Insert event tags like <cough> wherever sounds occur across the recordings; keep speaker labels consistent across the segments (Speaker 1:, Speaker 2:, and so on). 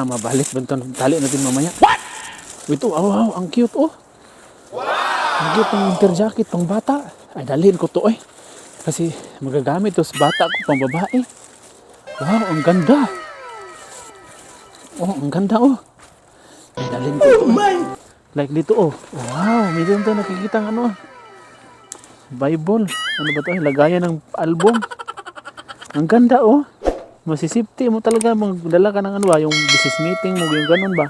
Speaker 1: Ah, mabalik. Bantan, tali natin mamaya. What? Ito, oh, wow, ang cute, oh. Ang cute ng winter jacket, pang bata. Ay, dalhin ko to, eh. Kasi magagamit to sa bata ko, pang babae. Wow, ang ganda. Oh, ang ganda, oh. Ay, dalhin ko to, eh. Like dito, oh. Wow, meron tayo nakikita ng ano, ah. Bible. Ano ba to? Lagayan ng album. Ang ganda, oh. Masisipti mo talaga magdala ka ng ano ba, yung business meeting mo, yung ganun ba?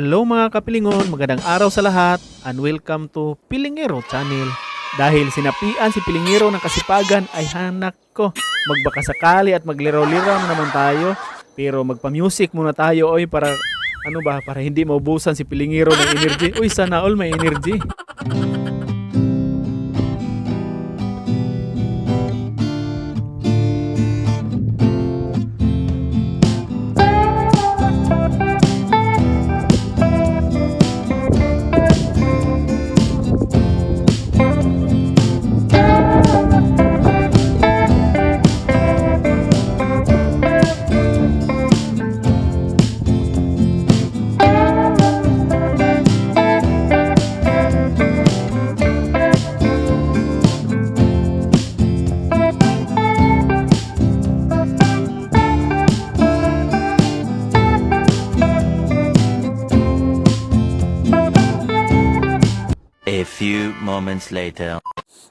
Speaker 1: Hello mga kapilingon, magandang araw sa lahat and welcome to Pilingero Channel. Dahil sinapian si Pilingero ng kasipagan ay hanak ko. Magbaka sakali at magliro-liro na naman tayo. Pero magpa-music muna tayo oy para ano ba para hindi maubusan si Pilingero ng energy. Uy, sana all may energy.
Speaker 2: Moments later.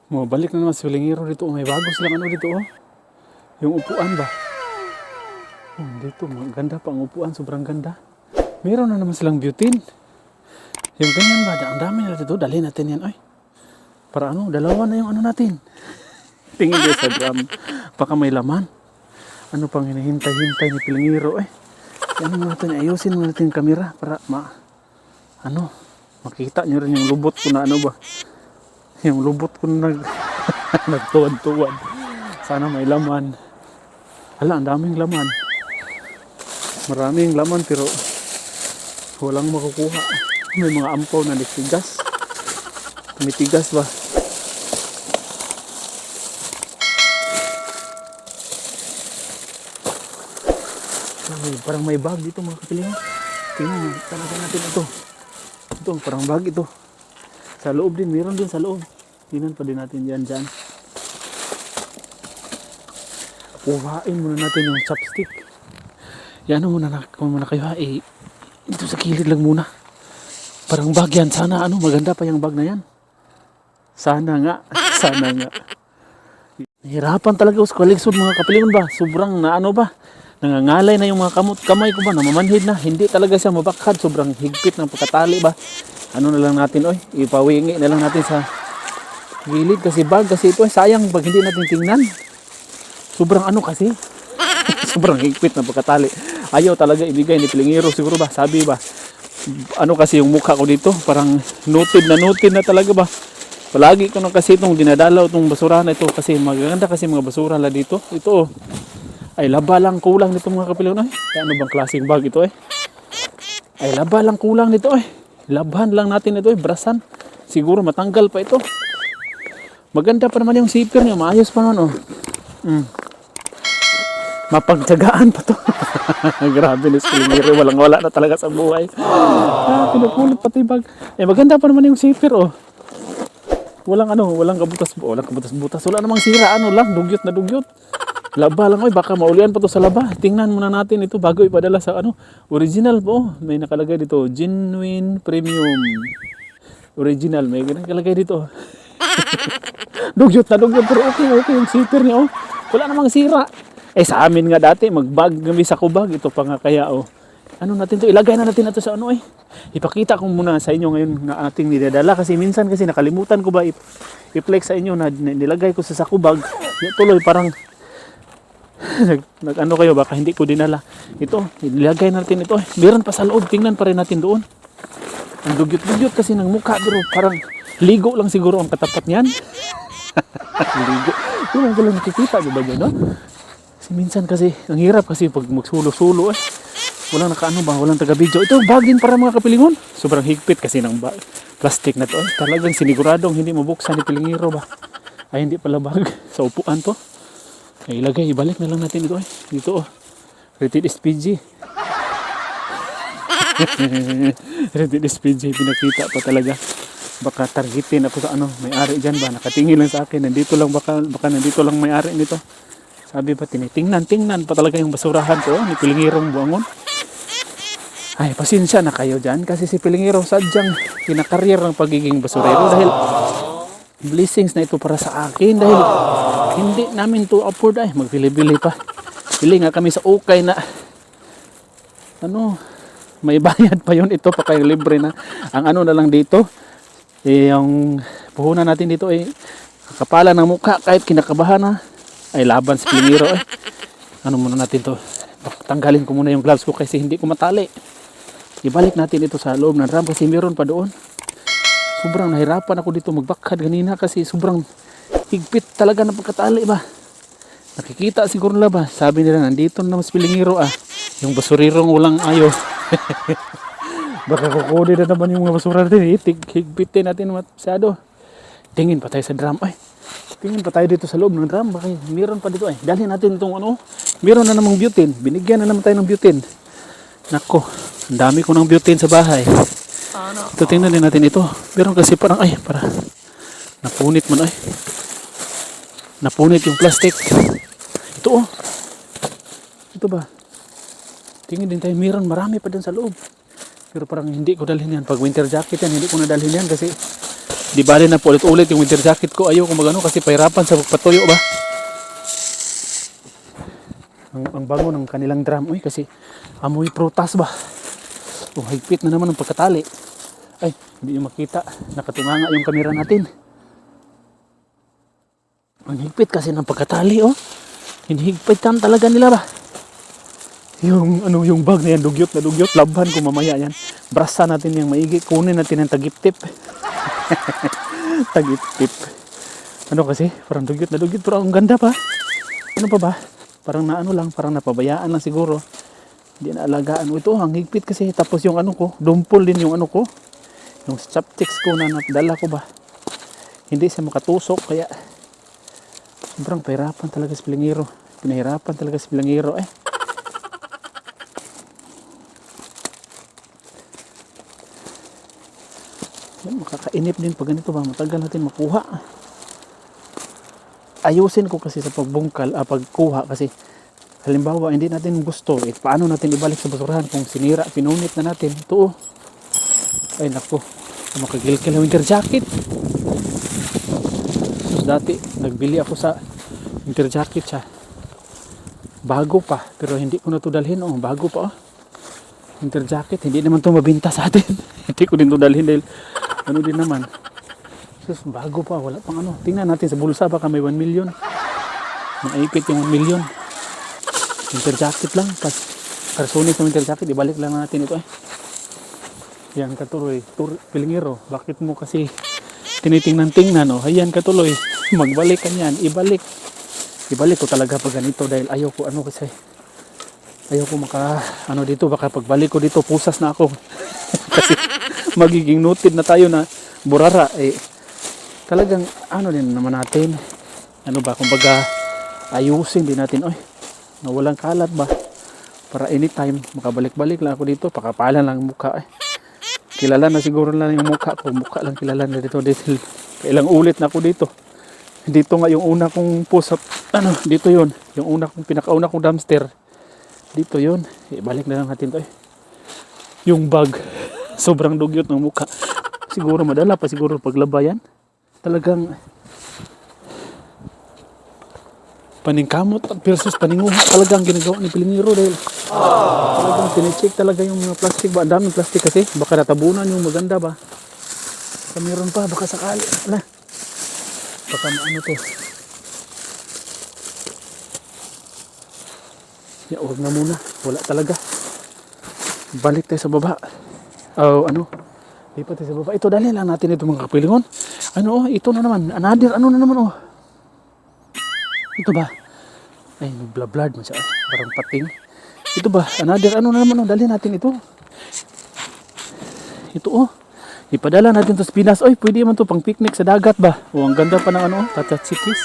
Speaker 1: Mo balik na naman si Pilingero dito. May bago silang ano dito oh. Yung upuan ba? Oh, dito maganda pa ang upuan, sobrang ganda. Meron na naman silang butane. Yung ganyan ba? Ang dami nila dito. Dali natin yan, oy. Para ano, dalawa na yung ano natin. <laughs> Tingin din sa drum. Baka may laman. Ano pang hinihintay-hintay ni Pilingiro, eh. Ano mo natin, ayusin mo natin yung camera para ma... Ano, makita nyo rin yung lubot ko na ano ba. Yung lubot ko na nag... <laughs> nagtuwad-tuwad. Sana may laman. Hala, ang daming laman. Maraming laman pero walang makukuha. May mga ampaw na nagtigas. Tumitigas ba? Ay, parang may bag dito mga kapilingan. Tingnan talaga natin ito. Ito, parang bag ito. Sa loob din, meron din sa loob. Tingnan pa din natin yan dyan. Uhain muna natin yung chopstick. Yan muna na, muna kayo ha, eh, dito sa kilid lang muna. Parang bag yan. Sana ano, maganda pa yung bag na yan. Sana nga. <laughs> Sana nga. Nahirapan talaga sa koleksyon mga kapilingon ba? Sobrang na ano ba? Nangangalay na yung mga kamot kamay ko ba? Namamanhid na. Hindi talaga siya mabakhad. Sobrang higpit ng pagkatali ba? Ano na lang natin oy? Ipawingi na lang natin sa gilid kasi bag kasi ito ay sayang pag hindi natin tingnan. Sobrang ano kasi? <laughs> Sobrang higpit ng pagkatali. Ayaw talaga ibigay ni Pilingiro siguro ba? Sabi ba? Ano kasi yung mukha ko dito? Parang noted na noted na talaga ba? Palagi ko na kasi itong dinadalaw itong basura na ito kasi maganda kasi mga basura la dito. Ito oh. Ay laba lang kulang nito mga na. eh. Ano bang klaseng bag ito eh? Ay laba lang kulang nito eh. Laban lang natin ito eh. Brasan. Siguro matanggal pa ito. Maganda pa naman yung zipper niya. Maayos pa naman oh. Mm. Mapagtsagaan pa to. <laughs> Grabe ni Spilingiri. Walang wala na talaga sa buhay. Ah, pinupulot pati bag. Eh maganda pa naman yung zipper oh. Walang ano, walang kabutas, walang kabutas-butas. Wala namang sira, ano lang, dugyot na dugyot. Laba lang, oy, baka maulian pa to sa laba. Tingnan muna natin ito bago ipadala sa ano, original po. May nakalagay dito, genuine premium. Original, may nakalagay dito. <laughs> dugyot na dugyot, pero okay, okay yung zipper niya, oh. Wala namang sira. Eh sa amin nga dati, magbag kami sa kubag. Ito pa nga kaya, oh. Ano natin to? Ilagay na natin na to sa ano eh. Ipakita ko muna sa inyo ngayon na ating nidadala kasi minsan kasi nakalimutan ko ba i- i-flex sa inyo na nilagay ko sa sakubag. Tuloy parang <laughs> nag, ano kayo baka hindi ko dinala. Ito, nilagay natin ito. eh. Meron pa sa loob. Tingnan pa rin natin doon. Ang dugyot-dugyot kasi ng mukha pero parang ligo lang siguro ang katapat niyan. <laughs> ligo. Yung mga lang nakikita, di ba dyan, no? Kasi minsan kasi, ang hirap kasi pag magsulo-sulo eh. Walang nakaano ba, walang taga-video. Ito, bagin para mga kapilingon. Sobrang higpit kasi ng ba- plastic na to. Eh. Talagang siniguradong hindi mabuksan ni pilingiro ba. Ay, hindi pala bag. <laughs> Sa upuan to. Ay, ilagay, ibalik na lang natin ito eh. Dito oh. Rated SPG. <laughs> Rated SPG, pinakita pa talaga. Baka targetin ako sa ano, may-ari dyan ba? Nakatingin lang sa akin, nandito lang baka, baka nandito lang may-ari nito. Sabi pa, tinitingnan, tingnan pa talaga yung basurahan ko, ni Pilingirong Buangon. Ay, pasensya na kayo dyan kasi si Pilingiro sadyang pinakarir ng pagiging basurero dahil blessings na ito para sa akin dahil hindi namin to afford ay magbili-bili pa. Bili nga kami sa ukay na ano, may bayad pa yun ito pa kayong libre na. Ang ano na lang dito, eh, yung puhunan natin dito ay kapalan ng mukha kahit kinakabahan na ay laban sa Pilingiro eh. Ano muna natin to? Tanggalin ko muna yung gloves ko kasi hindi ko matali. Ibalik natin ito sa loob ng drum kasi meron pa doon. Sobrang nahirapan ako dito magbakad kanina kasi sobrang higpit talaga ng pagkatali ba. Nakikita siguro nila ba? Sabi nila nandito na mas pilingiro ah. Yung basurirong walang ayos. <laughs> Baka kukunin na naman yung mga basura natin. Hitig, higpitin natin masyado. Tingin pa tayo sa drum. Ay, tingin pa tayo dito sa loob ng drum. Baka meron pa dito ay. Dalhin natin itong ano. Meron na namang butane. Binigyan na naman tayo ng butane. Nako, ang dami ko ng butane sa bahay. Ito tingnan din natin ito. Meron kasi parang ay, para napunit mo na ay. Napunit yung plastic. Ito oh. Ito ba? Tingin din tayo, meron marami pa din sa loob. Pero parang hindi ko dalhin yan. Pag winter jacket yan, hindi ko na dalhin yan kasi di bali na po ulit-ulit yung winter jacket ko. Ayaw ko magano kasi pahirapan sa pagpatuyo ba. Ang, ang bango ng kanilang drum. Uy, kasi amoy prutas ba. Oh, higpit na naman ang pagkatali. Ay, hindi nyo makita. Nakatunganga yung kamera natin. Ang higpit kasi ng pagkatali, oh. Hinihigpitan talaga nila ba? Yung ano yung bag na yan, dugyot na dugyot, laban ko mamaya yan. Brasa natin yung maigi, kunin natin ang tagip-tip. <laughs> tagip-tip. Ano kasi, parang dugyot na dugyot, pero ang ganda pa. Ano pa ba? Parang na ano lang, parang napabayaan lang siguro. Hindi na alagaan. Ito, ang higpit kasi. Tapos yung ano ko, dumpol din yung ano ko. Yung chopsticks ko na nadala ko ba. Hindi siya makatusok, kaya sobrang pahirapan talaga si Pilangiro. Pinahirapan talaga si Pilangiro eh. Yan, makakainip din pag ganito ba, matagal natin makuha. Ayusin ko kasi sa pagbungkal, ah, pagkuha kasi halimbawa hindi natin gusto, eh, paano natin ibalik sa basurahan kung sinira, pinunit na natin. Ito oh. Ay nako, makagilkil ng winter jacket. Tapos dati, nagbili ako sa winter jacket siya. Bago pa, pero hindi ko na to. Oh, bago pa oh. Winter jacket, hindi naman to mabinta sa atin. <laughs> hindi ko din to dalhin dahil ano din naman. Sus, bago pa, wala pang ano. Tingnan natin sa bulsa, baka may 1 million. Maipit yung 1 million. Winter jacket lang. Pas, karsunis ng winter jacket, ibalik lang natin ito eh. Yan katuloy, tur, pilingiro, bakit mo kasi tinitingnan-tingnan, oh, ayan katuloy, magbalik ka niyan, ibalik. Ibalik ko talaga pag ganito dahil ayaw ko ano kasi, ayaw ko maka, ano dito, baka pagbalik ko dito, pusas na ako. <laughs> kasi magiging noted na tayo na burara, eh, talagang ano din naman natin, ano ba, kumbaga, ayusin din natin, oy, na walang kalat ba, para anytime, makabalik-balik lang ako dito, pakapalan lang ang mukha, eh kilala na siguro na yung mukha ko. Mukha lang kilala na dito. dito. Ilang ulit na ako dito. Dito nga yung una kong push up. Ano, dito yon Yung una kong, pinakauna kong dumpster. Dito yon Ibalik na lang natin to eh. Yung bag. <laughs> Sobrang dugyot ng mukha. Siguro madala pa siguro paglaba yan. Talagang paningkamot versus paninguha talagang ginagawa ni Pilingiro dahil talagang tinicheck talaga yung mga plastic ba? Ang daming plastic kasi. Baka natabunan yung maganda ba? Baka meron pa baka sakali. Ala. Baka maano to. Ya huwag na muna. Wala talaga. Balik tayo sa baba. Oh ano? Lipat tayo sa baba. Ito, dali lang natin ito mga kapilingon. Ano, oh, ito na naman. Another, ano na naman, oh. Ito ba? Ay, nagblad mo siya. Parang pating. Ito ba? Another, ano na naman, oh. Dali natin ito. Ito, oh. Ipadala natin to sa Pinas. Oy, pwede man to pang picnic sa dagat ba? O, ang ganda pa ng ano, oh, tatatsikis.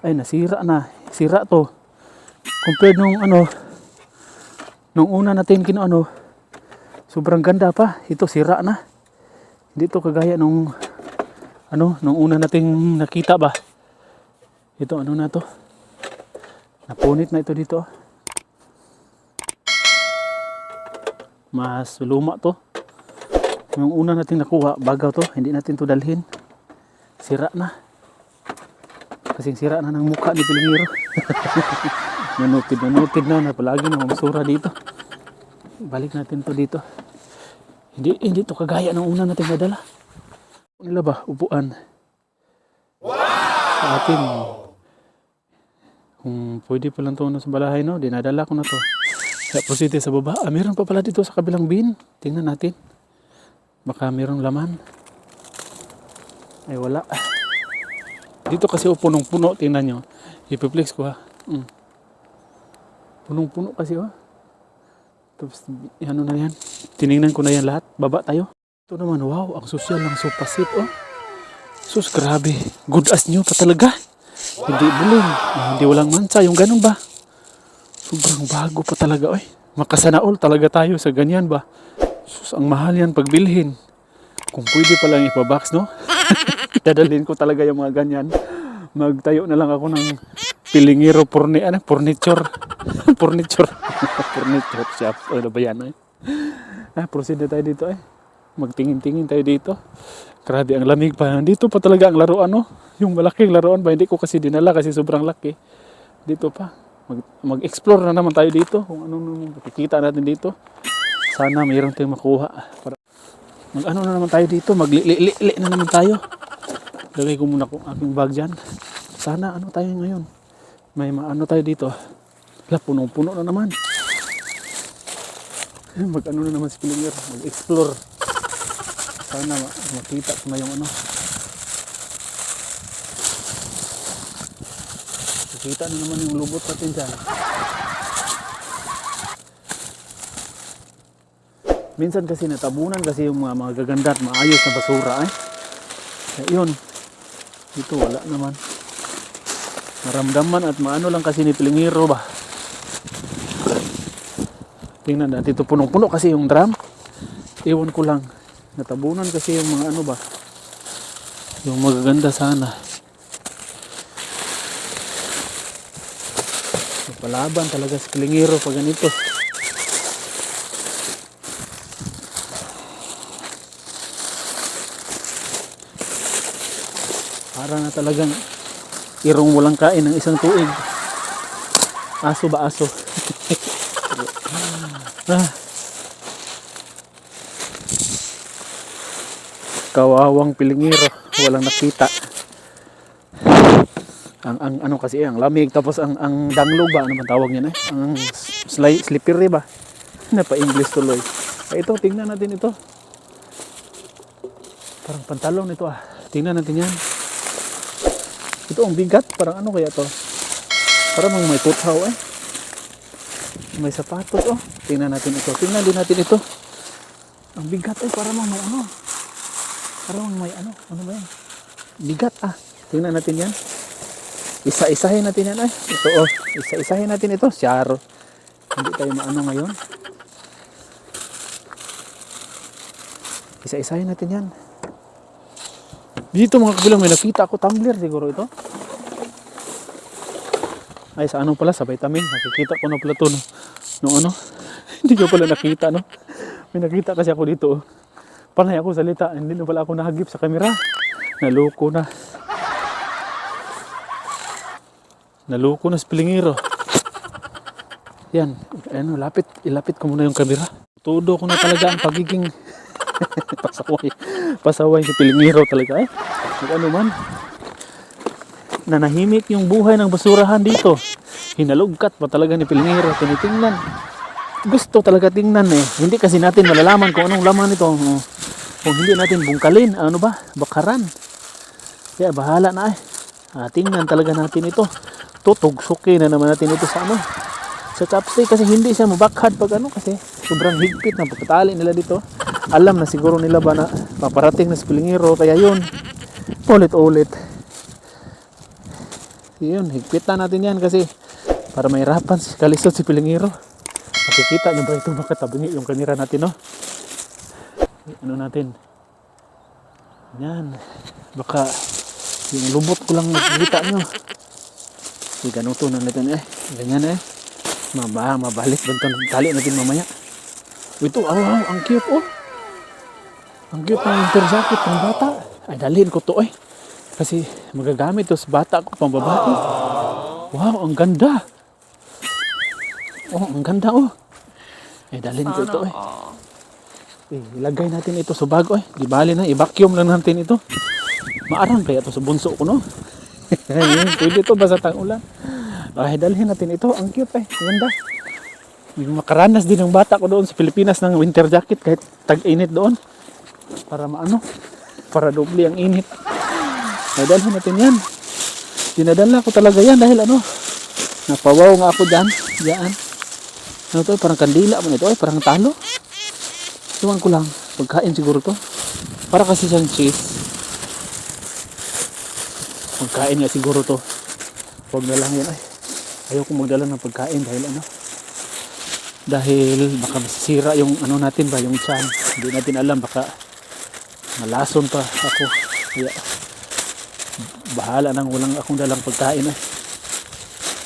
Speaker 1: Ay, nasira na. Sira to. Compared nung ano, nung una natin kino ano, sobrang ganda pa. Ito, sira na. Hindi to kagaya nung, ano, nung una nating nakita ba? Ito, ano na to? Napunit na ito dito. Mas luma to. Yung una nating nakuha, bagaw to. Hindi natin to dalhin. Sira na. Kasing sira na ng mukha ni Pilingiro. <laughs> nanutid, nanutid na na palagi na masura dito. Balik natin to dito. Hindi, hindi to kagaya ng una nating nadala. Nila ba? Upuan. Sa atin. Kung pwede pa lang to ano, sa balahay, no? Dinadala ko na to. Sa posite sa baba. Ah, meron pa pala dito sa kabilang bin. Tingnan natin. Baka mayroong laman. Ay, wala. Dito kasi oh, punong-puno. Tingnan nyo. Ipiplex ko ha. Mm. Punong-puno kasi oh. Tapos, ano na yan. Tiningnan ko na yan lahat. Baba tayo. Ito naman, wow. Ang sosyal ng sopa seat oh. Sus, grabe. Good as new pa talaga. Hindi buling. ah, hindi walang mansa. Yung ganun ba? Sobrang bago pa talaga, oy. Makasanaol talaga tayo sa ganyan ba? Sus, ang mahal yan pagbilhin. Kung pwede pa lang ipabox, no? <laughs> Dadalhin ko talaga yung mga ganyan. Magtayo na lang ako ng pilingiro porni, ano, furniture. furniture. furniture shop. Ano ba yan, eh? Ah, proceed na tayo dito, eh. Magtingin-tingin tayo dito. Grabe, ang lamig pa. Dito pa talaga ang laruan, no? Yung malaking laruan ba? Hindi ko kasi dinala kasi sobrang laki. Dito pa. Mag, mag-explore na naman tayo dito. Kung ano nung makikita natin dito. Sana mayroon tayong makuha. Para mag ano na naman tayo dito. Maglili na naman tayo. Lagay ko muna ko aking bag dyan. Sana ano tayo ngayon. May maano tayo dito. Wala, punong-puno na naman. Mag ano na naman si Pilingir. Mag-explore. Sana ma- makita ko na yung ano. Makita na naman yung lubot natin dyan. Minsan kasi natabunan kasi yung mga, mga at maayos na basura eh. Kaya yun. Dito wala naman. Maramdaman at maano lang kasi ni Pilingiro ba. Tingnan natin ito punong-puno kasi yung drum. Iwan ko lang. Natabunan kasi yung mga ano ba. Yung magaganda sana. Palaban talaga si Pilingiro pag ganito. Para na talagang irong walang kain ng isang tuig. Aso ba aso? <laughs> ah. Kawawang pilingiro, walang nakita. Ang ang ano kasi ang lamig tapos ang ang danglog ba ano man tawag niya eh? Ang sli, slippery ba? Napa-English tuloy. Ay, ito, tingnan natin ito. Parang pantalon ito ah. Tingnan natin yan. Ito ang bigat. Parang ano kaya to? Parang mga may puthaw eh. May sapatos oh. Tingnan natin ito. Tingnan din natin ito. Ang bigat eh. Parang may ano. Parang may ano. Ano ba yan? Bigat ah. Tingnan natin yan. Isa-isahin natin yan eh. Ito oh. Isa-isahin natin ito. Syaro. Hindi tayo maano ngayon. Isa-isahin natin yan. Dito mga kabilang may nakita ako tumbler siguro ito. Ay sa ano pala sa vitamin. Nakikita ko na pala to no. Nung ano. <laughs> Hindi ko pala nakita no. May nakita kasi ako dito. oh. Panay ako salita. Hindi na pala ako nahagip sa kamera. Naloko na. Naloko na sa pilingiro. Yan. Ano, lapit. Ilapit ko muna yung kamera. Todo ko na talaga ang pagiging <laughs> pasaway. Pasaway si Pilingiro talaga eh. Kung ano man. Nanahimik yung buhay ng basurahan dito. Hinalugkat pa talaga ni Pilingiro. Tinitingnan. Gusto talaga tingnan eh. Hindi kasi natin malalaman kung anong laman ito. Kung hindi natin bungkalin, ano ba? Bakaran. Kaya bahala na eh. Ah, tingnan talaga natin ito. Tutugsukin na naman natin ito sa ano. Sa chopstick kasi hindi siya mabakhad pag ano kasi sobrang higpit na pagkatali nila dito. Alam na siguro nila ba na paparating na si Pilingiro kaya yun. Ulit-ulit. Yun, higpitan natin yan kasi para may hirapan si Kalisod si Pilingiro. Makikita nyo ba ito makatabingi yung kamera natin no? Ano natin? Yan. Baka yung lubot ko lang makikita nyo. Sige, ganito na natin eh. Ganyan eh. Maba, mabalik ba ito? Tali natin mamaya. Ito, aw, aw, ang cute oh. Ang cute ng winter jacket ng bata. Ay, dalhin ko to eh. Kasi magagamit to sa bata ko pang babae. Wow, ang ganda. Oh, ang ganda oh. Ay, dalhin ko ito eh. Eh, ilagay natin ito sa bago eh. Di bali na, i-vacuum lang natin ito. Maarang kaya ito sa bunso ko no. <laughs> Ayun, Pwede ito ba sa tang-ulan? Ay, dalhin natin ito. Ang cute eh. Ganda. Makaranas din ng bata ko doon sa Pilipinas ng winter jacket kahit tag-init doon. Para maano, para doble ang init. Ay, dalhin natin yan. Dinadala ko talaga yan dahil ano, napawaw nga ako dyan. Diyan. Ano to, parang kandila mo nito. Ay, parang talo. Iwan ko lang. Pagkain siguro to. Para kasi siyang cheese. Pagkain nga siguro to. Huwag na lang yan ay. Ayoko magdala ng pagkain dahil ano. Dahil baka masisira yung ano natin ba, yung chan. Hindi natin alam baka malason pa ako. Kaya bahala nang walang akong dalang pagkain ay.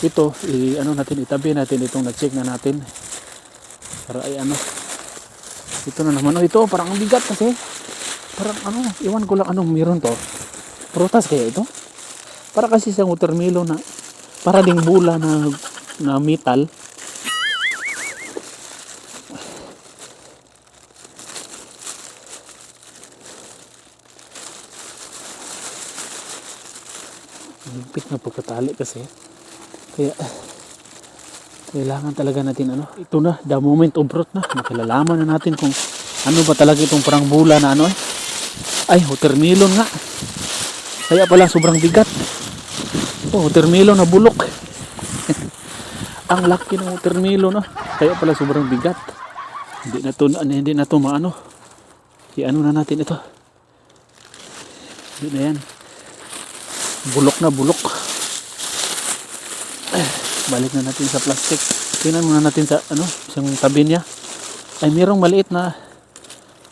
Speaker 1: Ito, i, ano natin, itabi natin itong na-check na natin. Para ay ano. Ito na naman. Oh, ito, parang ang bigat kasi. Parang ano, iwan ko lang anong meron to. Prutas kaya ito? Para kasi sa watermelon na para ding bula na na metal. Higpit na pagkatali kasi. Kaya kailangan talaga natin ano. Ito na, the moment of truth na. Makilalaman na natin kung ano ba talaga itong parang bula na ano eh. Ay, watermelon nga. Kaya pala sobrang bigat. Oh, watermelon na bulok. <laughs> Ang laki ng watermelon, no? Kaya pala sobrang bigat. Hindi na to, ano, hindi na to maano. I-ano na natin ito. Hindi na yan. Bulok na bulok. Balik na natin sa plastic. Tingnan muna natin sa, ano, isang tabi niya. Ay, mayroong maliit na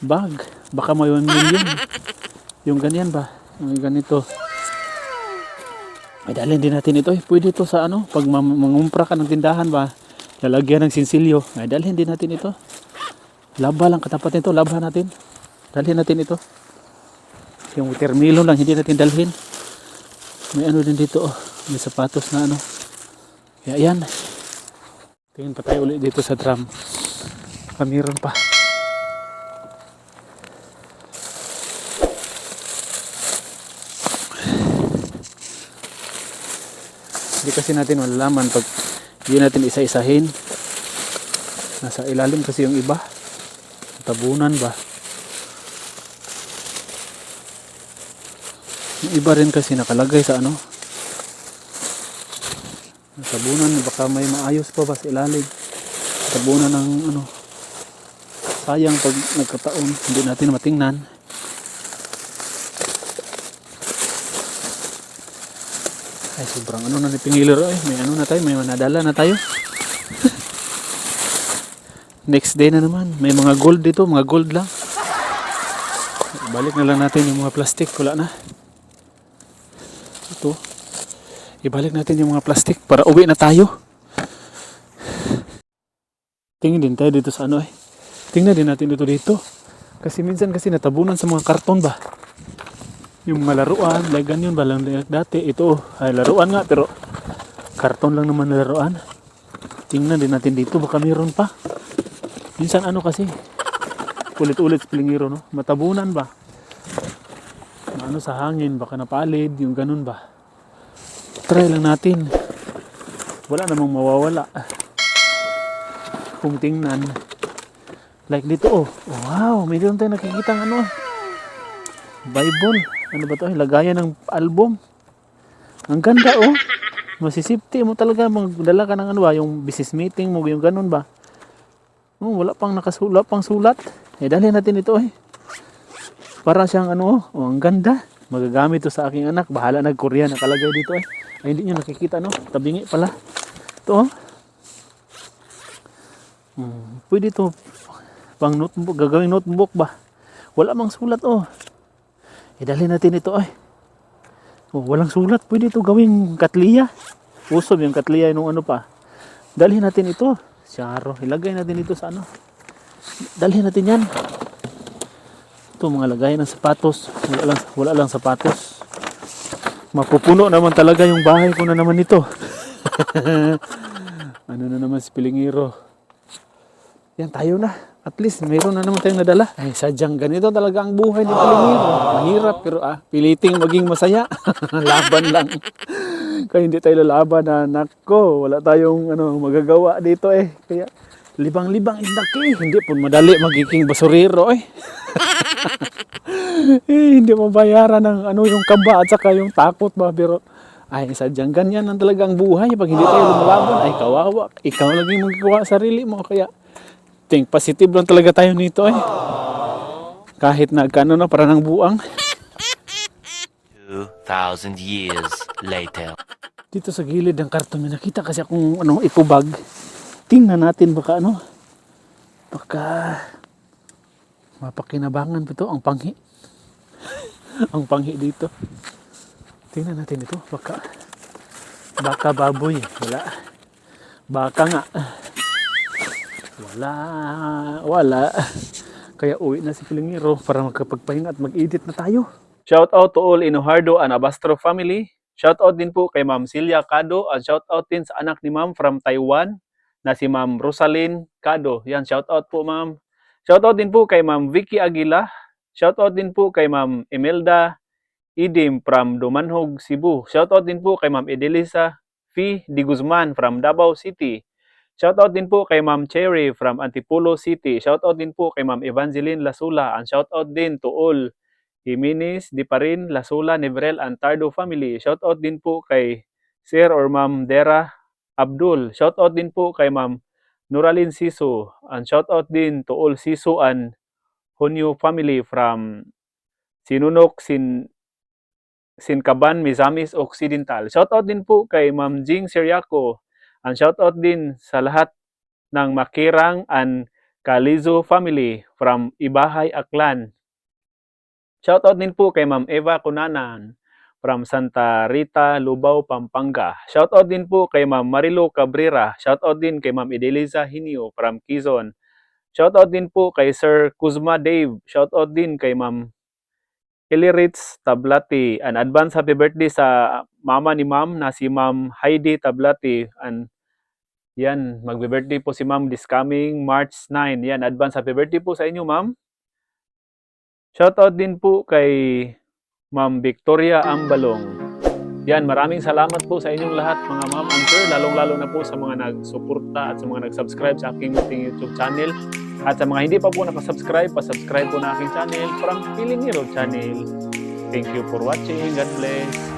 Speaker 1: bag. Baka may 1 million. Yung ganyan ba? Yung ganito. Ay, dalhin din natin ito. Eh. Pwede ito sa ano, pag mangumpra ka ng tindahan ba, lalagyan ng sinsilyo. Ay, dalhin din natin ito. Laba lang katapat nito, laba natin. Dalhin natin ito. Yung watermelon lang, hindi natin dalhin. May ano din dito, oh. May sapatos na ano. Kaya yan. Tingin pa tayo ulit dito sa drum. Meron pa. Hindi kasi natin malalaman pag hindi natin isa-isahin. Nasa ilalim kasi yung iba. Tabunan ba? Yung iba rin kasi nakalagay sa ano. Tabunan, baka may maayos pa ba sa ilalim. Tabunan ng ano. Sayang pag nagkataon, hindi natin matingnan. Ay, sobrang ano na ni Pingilero eh. May ano na tayo, may manadala na tayo. <laughs> Next day na naman. May mga gold dito, mga gold lang. Balik na lang natin yung mga plastic. Wala na. Ito. Ibalik natin yung mga plastic para uwi na tayo. Tingin din tayo dito sa ano eh. Tingnan din natin dito dito. Kasi minsan kasi natabunan sa mga karton ba yung mga laruan, like ganyan ba lang dati. Ito, ay laruan nga, pero karton lang naman na laruan. Tingnan din natin dito, baka mayroon pa. Minsan ano kasi, ulit-ulit pilingiro, no? Matabunan ba? Ano sa hangin, baka napalid, yung ganun ba? Try lang natin. Wala namang mawawala. Kung tingnan. Like dito, oh. Wow, mayroon tayong nakikita ano. Bible. Ano ba to? Lagayan ng album. Ang ganda oh. Masisipti mo talaga magdala ka ng ano ba, yung business meeting mo, yung ganun ba? Oh, wala pang nakasulat, pang sulat. Eh, dalhin natin ito eh. Para siyang ano, oh, ang ganda. Magagamit to sa aking anak. Bahala nag-Korea nakalagay dito eh. Ay, hindi nyo nakikita no? Tabingi pala. Ito oh. Hmm, pwede to pang notebook, gagawing notebook ba? Wala mang sulat oh. Idalhin natin ito ay. Oh, walang sulat. Pwede ito gawing katliya. Usob yung katliya nung ano pa. Dalhin natin ito. Syaro. Ilagay natin ito sa ano. Dalhin natin yan. Ito mga lagay ng sapatos. Wala lang, wala lang sapatos. Mapupuno naman talaga yung bahay ko na naman ito. <laughs> ano na naman si Pilingiro. Yan tayo na. At least mayroon na naman tayong nadala. Ay, sadyang ganito talaga ang buhay ng Pilingiro. Mahirap pero ah, piliting maging masaya. <laughs> Laban lang. Kaya hindi tayo lalaban na nako, wala tayong ano magagawa dito eh. Kaya libang-libang is the key. Hindi po madali magiging basurero eh. <laughs> eh, hindi mabayaran ng ano yung kaba at saka yung takot ba pero ay sadyang ganyan ang buhay pag hindi tayo lumalaban ay kawawa ikaw magagawa sa sarili mo kaya think positive lang talaga tayo nito eh kahit na gano na para ng buang
Speaker 2: 2,000 years later.
Speaker 1: dito sa gilid ng karton may nakita kasi akong ano ipubag tingnan natin baka ano baka mapakinabangan pa to? Ang panghi. <laughs> Ang panghi dito. Tingnan natin ito. Baka baka baboy. Wala. Baka nga. Wala. Wala. Kaya uwi na si Pilingiro para magkapagpahinga at mag-edit na tayo. Shout out to all Inuhardo and Abastro family. Shout out din po kay Ma'am Celia Cado at shout out din sa anak ni Ma'am from Taiwan na si Ma'am Rosalyn Cado. Yan, shout out po Ma'am. Shout out din po kay Ma'am Vicky Aguila. Shout out din po kay Ma'am Imelda Idim from Dumanhog, Cebu. Shout out din po kay Ma'am Edelisa Fi Di Guzman from Davao City. Shout out din po kay Ma'am Cherry from Antipolo City. Shout out din po kay Ma'am Evangeline Lasula and shout out din to all Jimenez, Diparin, Lasula, Nevrel, and Tardo family. Shoutout din po kay Sir or Ma'am Dera Abdul. Shoutout din po kay Ma'am Nuralin Siso. And shoutout din to all Siso and Honyo family from Sinunok, Sin Sinkaban, Misamis Occidental. Shoutout din po kay Ma'am Jing Seriaco. And shoutout din sa lahat ng Makirang and Kalizo family from Ibahay, Aklan. Shoutout din po kay Ma'am Eva Cunanan from Santa Rita, Lubao, Pampanga. Shoutout din po kay Ma'am Marilo Cabrera. Shoutout din kay Ma'am Edelisa Hinio from Quezon. Shoutout din po kay Sir Kuzma Dave. Shoutout din kay Ma'am Eliritz Tablati. An advance happy birthday sa mama ni Ma'am na si Ma'am Heidi Tablati. And yan, magbe-birthday po si Ma'am this coming March 9. Yan, advance happy birthday po sa inyo, Ma'am. Shoutout din po kay Ma'am Victoria Ambalong. Yan, maraming salamat po sa inyong lahat mga ma'am and sir, lalong-lalo na po sa mga nagsuporta at sa mga nag-subscribe sa aking munting YouTube channel. At sa mga hindi pa po nakasubscribe, pa-subscribe po na aking channel, from Feeling Hero channel. Thank you for watching. God bless.